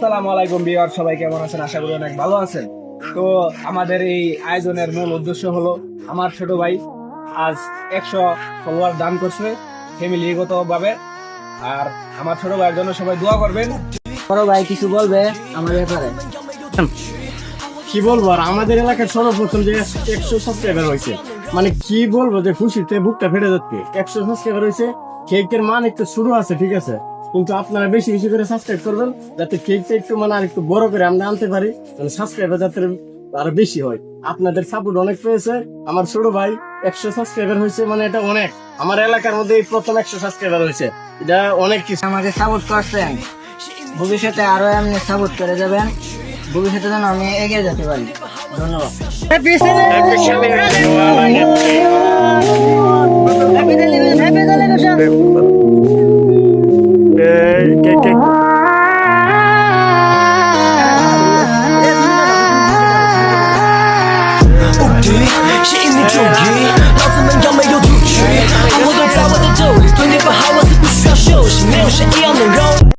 আলাইকুম বিয়ার সবাই কেমন আছেন? আশা করি অনেক ভালো আছেন। তো আমাদের এই আয়োজনের মূল উদ্দেশ্য হলো আমার ছোট ভাই আজ একশো ফলোয়ার দান করছে ফ্যামিলিগত ভাবে আর আমার ছোট ভাইয়ের জন্য সবাই দোয়া করবেন। বড় ভাই কিছু বলবে আমার ব্যাপারে? কি বলব আর আমাদের এলাকার সর্বপ্রথম যে একশো সাবস্ক্রাইবার হয়েছে মানে কি বলব যে খুশিতে বুকটা ফেটে যাচ্ছে। একশো সাবস্ক্রাইবার হয়েছে কেকের মান একটু শুরু আছে ঠিক আছে? কিন্তু আপনারা বেশি বেশি করে সাবস্ক্রাইব করবেন যাতে কেকটা একটু মানে আর একটু বড় করে আমরা আনতে পারি মানে সাবস্ক্রাইবার যাতে আরও বেশি হয়। আপনাদের সাপোর্ট অনেক পেয়েছে আমার ছোট ভাই একশো সাবস্ক্রাইবার হয়েছে মানে এটা অনেক। আমার এলাকার মধ্যে প্রথম একশো সাবস্ক্রাইবার হয়েছে। এটা অনেক কিছু আমাকে সাপোর্ট করছেন। ভবিষ্যতে আরও এমনি সাপোর্ট করে যাবেন। ভবিষ্যতে যেন আমি এগিয়ে যেতে পারি। ধন্যবাদ। Ukti, she in the jogi